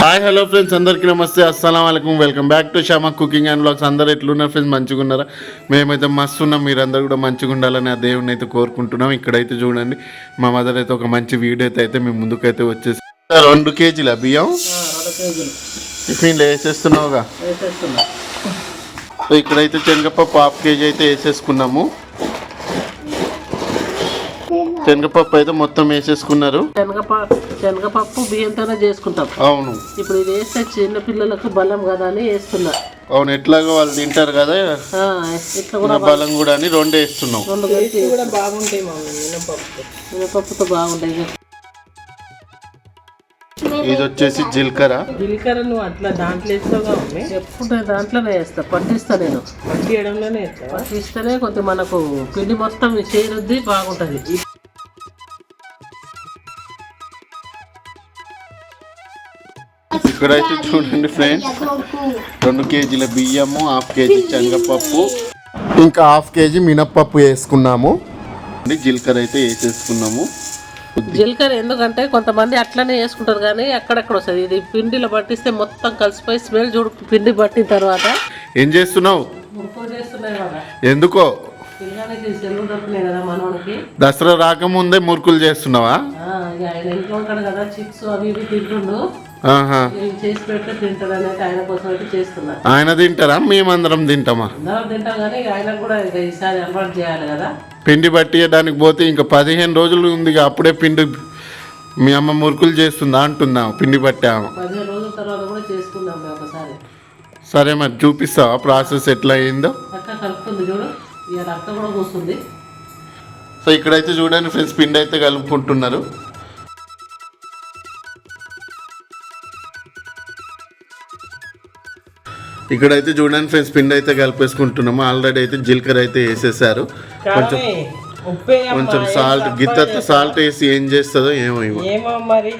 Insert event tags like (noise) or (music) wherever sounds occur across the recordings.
Hi hello friends అందరికీ నమస్తే. అస్సలం అయికం welcome back to Shama cooking and blogs అందరు ఎట్లున్నారు ఫ్రెండ్స్? మంచిగా ఉన్నారా మేమైతే మస్తు ఉన్నాం మీరందరూ కూడా మంచిగా ఉండాలని ఆ దేవుని అయితే కోరుకుంటున్నాం. ఇక్కడైతే చూడండి మా మదర్ అయితే ఒక మంచి వీడియో అయితే అయితే మేము ముందుకైతే వచ్చేసి రెండు కేజీల బియ్యం. టిఫిన్లో వేసేస్తున్నావుగా? ఇక్కడైతే శనగపప్పు హాఫ్ కేజీ అయితే వేసేసుకున్నాము. శనగపప్పు అయితే మొత్తం వేసేసుకున్నారు. శనగపప్పు శనగపప్పు బియ్యంతోనే చేసుకుంటాం. అవును. ఇప్పుడు ఇది వేస్తే చిన్న పిల్లలకు బలం కదా అని వేస్తున్నా. అవును ఎట్లాగో వాళ్ళు తింటారు కదా. ఆ, ఇట్లా కూడా బలం కూడా అని రెండు వేస్తున్నాం. రెండు కూడా బాగుంటాయి మినపప్పు. మినపప్పుతో బాగుంటాయి. ఇది వచ్చేసి జీలకర్ర. జీలకర్ర నువ్వు అట్లా దాంట్లో వేస్తావుగా మమ్మీ? ఎప్పుడు నేను దాంట్లోనే వేస్తా. పట్టిస్తా నేను. పట్టియడంలోనే వేస్తావా? పట్టిస్తేనే కొంచెం మనకు పిండి మొత్తం చేరుద్ది బాగుంటది. ఇక్కడైతే చూడండి ఫ్రెండ్స్ రెండు కేజీల బియ్యము హాఫ్ కేజీ శనగపప్పు. ఇంకా హాఫ్ కేజీ మినప్పప్పు వేసుకున్నాము. జీలకర్ర అయితే వేసేసుకున్నాము. జీలకర్ర ఎందుకంటే కొంతమంది అట్లనే వేసుకుంటారు కానీ అక్కడక్కడ వస్తుంది? ఇది పిండిలో పట్టిస్తే మొత్తం కలిసిపోయి స్మెల్ చూడు పిండి పట్టిన తర్వాత. ఏం చేస్తున్నావు? ఎందుకో? దసరా రాకముందే మురుకులు చేస్తున్నావా? ఆయన ఇంట్లో ఉంటాడు కదా చిప్స్ అవి ఇవి తింటుండు. చేసి పెడితే తింటాడు అనేది ఆయన కోసం అయితే చేస్తున్నా. ఆయన తింటారా? మేమందరం తింటామా? అందరం తింటాం కానీ ఇక ఆయనకు కూడా ఇక ఈసారి అలవాటు చేయాలి కదా. పిండి పట్టియడానికి పోతే ఇంకా పదిహేను రోజులు ఉంది అప్పుడే పిండి మీ అమ్మ మురుకులు చేస్తుందా అంటున్నాం పిండి పట్టాము. పదిహేను రోజుల తర్వాత కూడా చేసుకుందాం మేము ఒకసారి. సరే మరి చూపిస్తావా? ప్రాసెస్ ఎట్లా అయిందో అక్క కలుపుతుంది చూడు. ఇక అక్క కూడా కూస్తుంది సో ఇక్కడైతే చూడండి ఫ్రెండ్స్ పిండి అయితే కలుపుకుంటున్నారు. ఇక్కడైతే చూడండి ఫ్రెండ్స్ పిండి అయితే కలిపేసుకుంటున్నాము. ఆల్రెడీ అయితే జీలకర్ర అయితే వేసేసారు. కొంచెం కొంచెం సాల్ట్ గిత్త సాల్ట్ వేసి ఏం చేస్తుందో ఏమో ఏమో ఏమో మరి?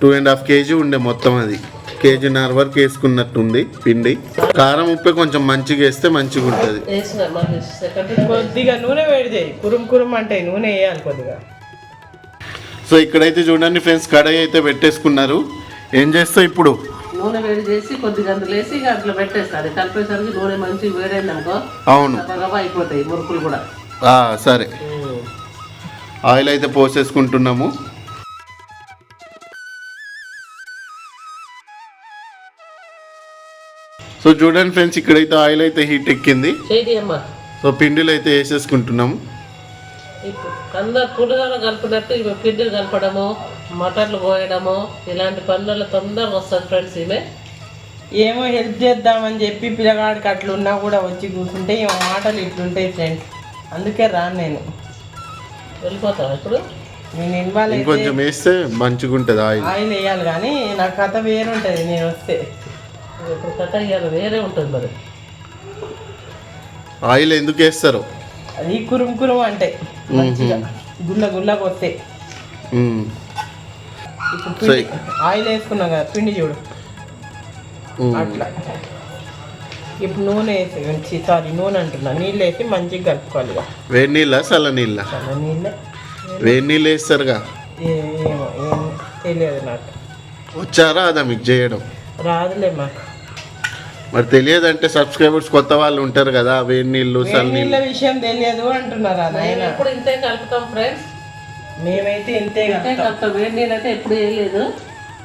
టూ అండ్ హాఫ్ కేజీ ఉండే మొత్తం అది. కేజీన్నర వరకు వేసుకున్నట్టుంది పిండి. కారం ఉప్పే కొంచెం మంచిగా వేస్తే మంచిగా ఉంటుంది. కొద్దిగా నూనె వేడిదే కురుం కురుం అంటే నూనె వేయాలి కొద్దిగా. సో ఇక్కడైతే చూడండి ఫ్రెండ్స్ కడాయి అయితే పెట్టేసుకున్నారు. ఏం చేస్తావు ఇప్పుడు? నూనె వేడి చేసి కొద్దిగా అందులో వేసి అట్లా పెట్టేస్తా అది కలిపేసరికి నూనె మంచి వేడైంది అనుకో అవును గబగబా అయిపోతాయి మురుకులు కూడా. ఆ, సరే. ఆయిల్ అయితే పోసేసుకుంటున్నాము. సో చూడండి ఫ్రెండ్స్ ఇక్కడైతే ఆయిల్ అయితే హీట్ ఎక్కింది. సో పిండిలు అయితే వేసేసుకుంటున్నాము. కలిపినట్టు ఇవి పిండిలు కలపడము. మటన్లు పోయడము ఇలాంటి పనులలో తొందరగా వస్తుంది ఫ్రెండ్స్ ఈమె. ఏమో హెల్ప్ చేద్దామని చెప్పి పిల్లగాడికి అట్లున్నా కూడా వచ్చి కూర్చుంటే ఈ మాటలు ఇట్లుంటాయి ఫ్రెండ్స్ అందుకే రాను నేను. వెళ్ళిపోతాం ఇప్పుడు? నేను అయితే ఇంకొంచెం వేస్తే మంచిగా ఉంటుంది ఆయిల్. ఆయిల్ వేయాలి కానీ నా కథ వేరుంటుంది నేను వస్తే. ఇప్పుడు కథ ఇవాళ వేరే ఉంటుంది మరి. ఆయిల్ ఎందుకు వేస్తారు? అది కురుం కురుం అంటే మంచిగా. గుల్ల గుల్లగా వస్తాయి. ఇప్పుడు ఆయిల్ వేసుకున్నాం కదా పిండి చూడు. అట్లా. ఇప్పుడు నూనె వేసి సారీ నూనె అంటున్నా. నీళ్ళు వేసి మంచిగా కలుపుకోవాలి వేడి నీళ్ళ చల్ల నీళ్ళ? చాలా నీళ్ళే. వేడి నీళ్ళు వేస్తారుగా? ఏ- ఏమో ఏం తెలియదు నాకు. వచ్చారా అదా మీకు చేయడం? రాదులే మాకు మరి తెలియదంటే సబ్స్క్రైబర్స్ కొత్త వాళ్ళు ఉంటారు కదా వేడి నీళ్ళు చల్ల నీళ్ళు విషయం తెలియదు అంటున్నారా ఎప్పుడు ఇంతే కలుపుతాం ఫ్రెండ్స్ మేమైతే ఇంతే కలుపుతాం. వేడి అయితే ఎప్పుడు వేయలేదు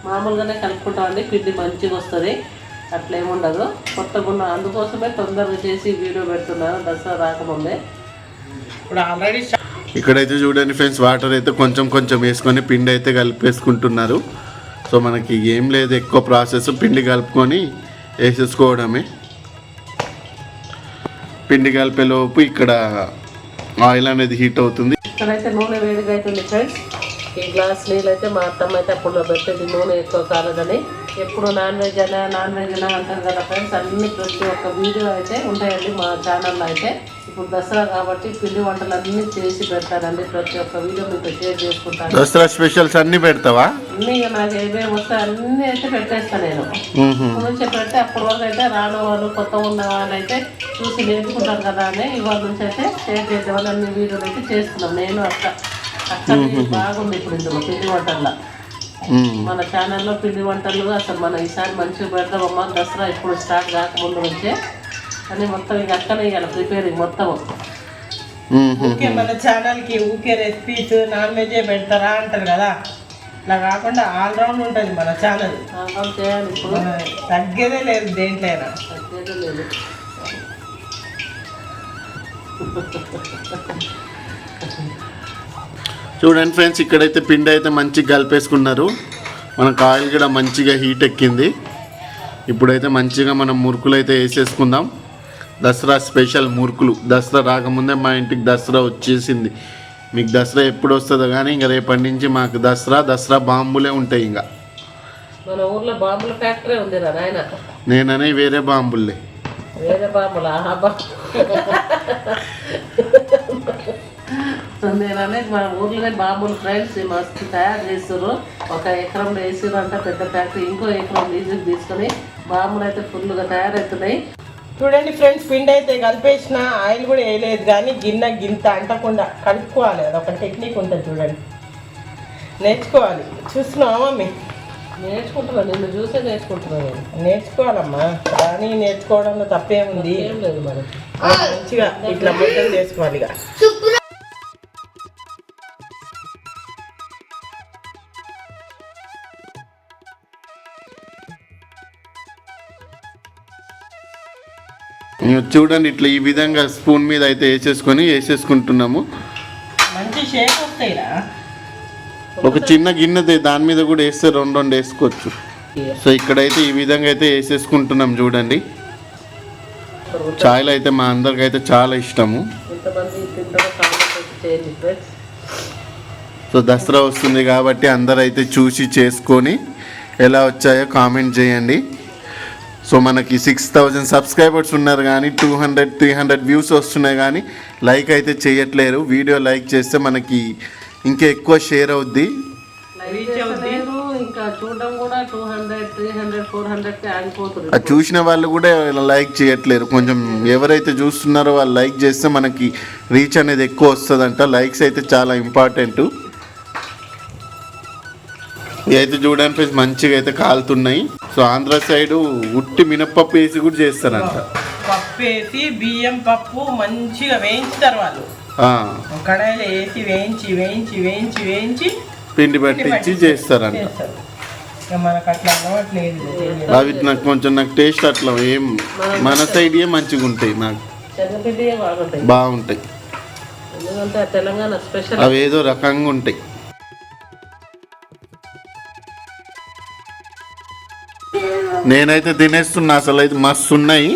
మామూలుగానే కలుపుకుంటామండి. పిండి మంచిగా వస్తుంది. అట్లా ఏముండదు కొత్తగా ఉన్న అందుకోసమే తొందరగా చేసి వీడియో పెడుతున్నాను దసరా రాకముందే. ఇప్పుడు ఆల్రెడీ ఇక్కడైతే చూడండి ఫ్రెండ్స్ వాటర్ అయితే కొంచెం కొంచెం వేసుకొని పిండి అయితే కలిపేసుకుంటున్నారు. సో మనకి ఏం లేదు ఎక్కువ ప్రాసెస్ పిండి కలుపుకొని వేసేసుకోవడమే. పిండి కలిపేలోపు ఇక్కడ ఆయిల్ అనేది హీట్ అవుతుంది. ఇక్కడైతే నూనె వేడిగా అవుతుంది ఫ్రెండ్స్ ఈ గ్లాస్ నీళ్ళు అయితే మా అత్తమ్మ అయితే అప్పుడు పెట్టేది నూనె ఎక్కువ కాలదని ఎప్పుడు నాన్ వెజ్ అయినా నాన్ వెజ్ అయినా అంటారు కదా ఫ్రెండ్స్ అన్ని ప్రతి ఒక్క వీడియో అయితే ఉంటాయండి మా ఛానల్లో అయితే. ఇప్పుడు దసరా కాబట్టి పిండి వంటలు అన్నీ చేసి పెడతానండి ప్రతి ఒక్క వీడియో మీతో షేర్ చేసుకుంటాను. దసరా స్పెషల్స్ అన్నీ పెడతావా? అన్నీ నాకు ఏమేమి వస్తాయి అన్నీ అయితే పెట్టేస్తాను నేను. నుంచి పెడితే అప్పటి వరకు అయితే రాని వాళ్ళు కొత్త ఉన్న వాళ్ళు అయితే చూసి నేర్చుకుంటారు కదా అని ఇవాళ నుంచి అయితే షేర్ చేద్దామని అన్ని వీడియోలు అయితే చేస్తున్నాం. నేను అక్క అక్క బాగుంది ఇప్పుడు ఇందులో పిండి వంటల్లో. మన ఛానల్లో పిండి వంటలు అసలు మన ఈసారి మంచిగా పెడదామమ్మా దసరా ఇప్పుడు స్టార్ట్ కాకముందు నుంచే. అని మొత్తం ఇక అక్కనే ఇక ప్రిపేరింగ్ మొత్తం మ్మ్. ఊకే మన ఛానల్కి ఊకే రెసిపీస్ నాన్ వెజే పెడతారా అంటారు కదా. అలా కాకుండా ఆల్రౌండ్ ఉంటుంది మన ఛానల్ ఆల్రెడీ చేయాలి ఇప్పుడు. తగ్గేదే లేదు దేంట్లైనా. తగ్గేదే లేదు. (laughs) చూడండి ఫ్రెండ్స్ ఇక్కడైతే పిండి అయితే మంచిగా కలిపేసుకున్నారు. మనకు ఆయిల్ కూడా మంచిగా హీట్ ఎక్కింది. ఇప్పుడైతే మంచిగా మనం మురుకులు అయితే వేసేసుకుందాం. దసరా స్పెషల్ మురుకులు. దసరా రాకముందే మా ఇంటికి దసరా వచ్చేసింది. మీకు దసరా ఎప్పుడు వస్తుందో కానీ ఇంకా రేపటి నుంచి మాకు దసరా దసరా బాంబులే ఉంటాయి ఇంకా. మన ఊర్లో బాంబుల ఫ్యాక్టరీ ఉంది నాయన. నేననే వేరే బాంబులే వేరే బాంబులు? (laughs) నేను అనేది మన ఊర్లోనే బాంబులు ఫ్రెండ్స్ మస్తు తయారు చేస్తారు ఒక ఎకరంలో వేసారు అంటే పెద్ద ఫ్యాక్టరీ ఇంకో ఎకరం లీజుకి తీసుకొని బాంబులు అయితే ఫుల్గా తయారవుతున్నాయి చూడండి ఫ్రెండ్స్ పిండి అయితే కలిపేసిన ఆయిల్ కూడా వేయలేదు కానీ గిన్నె గింత అంటకుండా కలుపుకోవాలి. అదొక టెక్నిక్ ఉంటుంది చూడండి. నేర్చుకోవాలి. చూస్తున్నావా మమ్మీ? నేర్చుకుంటున్నా నిన్ను చూసే నేర్చుకుంటున్నా నేను. నేర్చుకోవాలమ్మా. కానీ నేర్చుకోవడంలో తప్పేముంది? ఏం లేదు మరి. అది మంచిగా ఇట్లా ముద్దలు చేసుకోవాలి ఇక. చూడండి ఇట్లా ఈ విధంగా స్పూన్ మీద అయితే వేసేసుకొని వేసేసుకుంటున్నాము. ఒక చిన్న గిన్నె దాని మీద కూడా వేస్తే రెండు రెండు వేసుకోవచ్చు. సో ఇక్కడైతే ఈ విధంగా అయితే వేసేసుకుంటున్నాం చూడండి. చాయ్లు అయితే మా అందరికి అయితే చాలా ఇష్టము. సో దసరా వస్తుంది కాబట్టి అందరూ అయితే చూసి చేసుకొని ఎలా వచ్చాయో కామెంట్ చేయండి. సో మనకి సిక్స్ థౌజండ్ సబ్స్క్రైబర్స్ ఉన్నారు కానీ two hundred three hundred views వస్తున్నాయి కానీ లైక్ అయితే చేయట్లేరు. వీడియో లైక్ చేస్తే మనకి ఇంకా ఎక్కువ షేర్ అవుద్ది. చూసిన వాళ్ళు కూడా లైక్ చేయట్లేరు. కొంచెం ఎవరైతే చూస్తున్నారో వాళ్ళు లైక్ చేస్తే మనకి రీచ్ అనేది ఎక్కువ వస్తుందంట. లైక్స్ అయితే చాలా ఇంపార్టెంట్ ఇదైతే చూడడానికి మంచిగా అయితే కాలుతున్నాయి. సో ఆంధ్ర సైడ్ ఉట్టి మినప్పప్పు వేసి కూడా చేస్తారంట. పప్పు వేసి బియ్యం పప్పు మంచిగా వేయించుతారు వాళ్ళు. ఆ, కడాయిలో వేసి వేయించి వేయించి వేయించి వేయించి పిండి పట్టించి చేస్తారంట. అవి నాకు కొంచెం నాకు టేస్ట్ అట్లా ఏం మన సైడ్ ఏ మంచిగా ఉంటాయి నాకు. బాగుంటాయి. బాగుంటాయి. ఎందుకంటే ఆ తెలంగాణ స్పెషల్. అవి ఏదో రకంగా ఉంటాయి. నేనైతే తినేస్తున్నా అసలు అయితే మస్తు ఉన్నాయి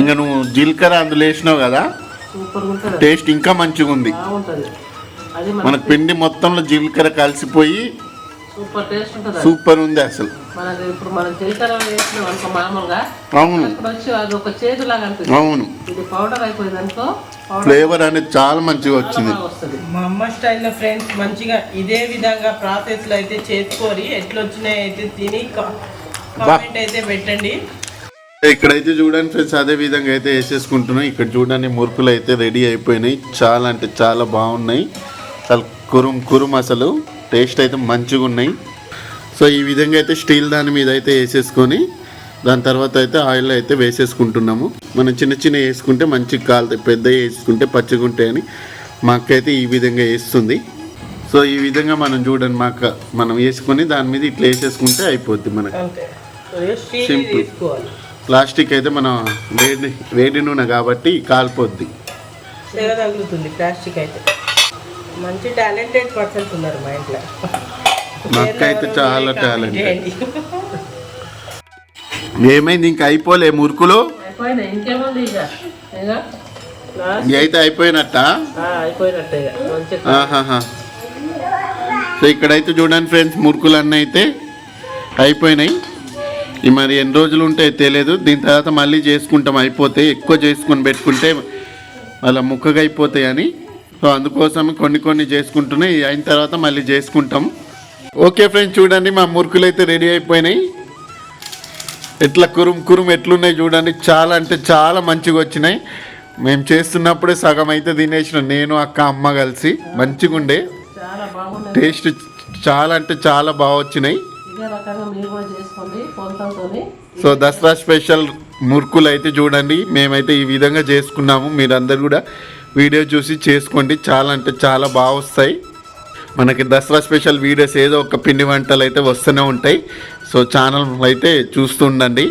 ఇంకా నువ్వు జీలకర్ర అందులో వేసినావు కదా? టేస్ట్ ఇంకా మంచిగా ఉంది మనకు పిండి మొత్తంలో జీలకర్ర కలిసిపోయి. సూపర్ ఉంది అసలు. మనది ఇప్పుడు మనం జీలకర్ర వేసినాం అనుకో మామూలుగా అవును. అక్కడ వచ్చి అది ఒక చేదు లాగా అనిపిస్తుంది. అవును. ఇది పౌడర్ అయిపోయింది అనుకో పౌడర్ ఫ్లేవర్ అనేది చాలా మంచిగా వచ్చింది. బాగా వస్తుంది. మా అమ్మ స్టైల్లో ఫ్రెండ్స్ మంచిగా ఇదే విధంగా ప్రాసెస్లో అయితే చేసుకొని ఎట్లా వచ్చినాయి అయితే తిని కామెంట్ అయితే పెట్టండి. ఇక్కడైతే చూడండి ఫ్రెండ్స్ అదే విధంగా అయితే వేసేసుకుంటున్నాం. ఇక్కడ చూడండి మురుకులు అయితే రెడీ అయిపోయినాయి. చాలా అంటే చాలా బాగున్నాయి. చాలా కురుం కురుం అసలు. టేస్ట్ అయితే మంచిగా ఉన్నాయి సో ఈ విధంగా అయితే స్టీల్ దాని మీద అయితే వేసేసుకొని దాని తర్వాత అయితే ఆయిల్ అయితే వేసేసుకుంటున్నాము. మనం చిన్న చిన్న వేసుకుంటే మంచిగా కాలుతాయి పెద్ద వేసుకుంటే పచ్చిగా ఉంటాయని మా అక్క అయితే ఈ విధంగా వేస్తుంది. సో ఈ విధంగా మనం చూడండి మా అక్క మనం వేసుకొని దాని మీద ఇట్లా వేసేసుకుంటే అయిపోద్ది మనకు. తీసుకోవాలి ప్లాస్టిక్ అయితే మనం వేడి వేడి నూనె కాబట్టి కాలిపోద్ది. తగులుతుంది ప్లాస్టిక్ అయితే. మంచి టాలెంటెడ్ పర్సన్స్ ఉన్నారు మా ఇంట్లో. మా అక్క అయితే చాలా. చేయండి. ఏమైంది? ఇంకా అయిపోలే మురుకులు? అయితే అయిపోయినట్ట? సో ఇక్కడైతే చూడండి ఫ్రెండ్స్ మురుకులు అన్నీ అయితే అయిపోయినాయి. మరి ఎన్ని రోజులు ఉంటాయో తెలియదు. దీని తర్వాత మళ్ళీ చేసుకుంటాం. అయిపోతే ఎక్కువ చేసుకొని పెట్టుకుంటే మళ్ళీ ముక్కగా అయిపోతాయి అని సో అందుకోసం కొన్ని కొన్ని చేసుకుంటున్నాయి. అయిన తర్వాత మళ్ళీ చేసుకుంటాం. ఓకే ఫ్రెండ్స్ చూడండి మా మురుకులు అయితే రెడీ అయిపోయినాయి. ఎట్లా కురుం కురుం ఎట్లున్నాయి చూడండి. చాలా అంటే చాలా మంచిగా వచ్చినాయి. మేము చేస్తున్నప్పుడే సగం అయితే తినేసిన. నేను అక్క అమ్మ కలిసి మంచిగా ఉండే. టేస్ట్ చాలా అంటే చాలా బాగా వచ్చినాయి. సో దసరా స్పెషల్ మురుకులు అయితే చూడండి. మేమైతే ఈ విధంగా చేసుకున్నాము. మీరందరూ కూడా వీడియో చూసి చేసుకోండి. చాలా అంటే చాలా బాగా వస్తాయి. మనకి దసరా స్పెషల్ వీడియోస్ ఏదో ఒక పిండి వంటలు అయితే వస్తూనే ఉంటాయి. సో ఛానల్ అయితే చూస్తుండండి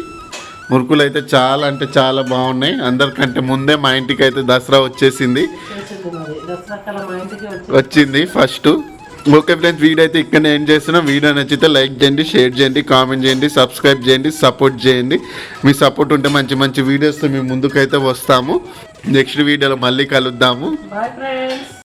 మురుకులు అయితే చాలా అంటే చాలా బాగున్నాయి. అందరికంటే ముందే మా ఇంటికి అయితే దసరా వచ్చేసింది. వచ్చింది ఫస్ట్ ఓకే ఫ్రెండ్స్ వీడియో అయితే ఇక్కడ ఏం చేస్తున్నా. వీడియో నచ్చితే లైక్ చేయండి షేర్ చేయండి కామెంట్ చేయండి సబ్స్క్రైబ్ చేయండి సపోర్ట్ చేయండి. మీ సపోర్ట్ ఉంటే మంచి మంచి వీడియోస్తో మేము ముందుకైతే వస్తాము. నెక్స్ట్ వీడియోలో మళ్ళీ కలుద్దాము.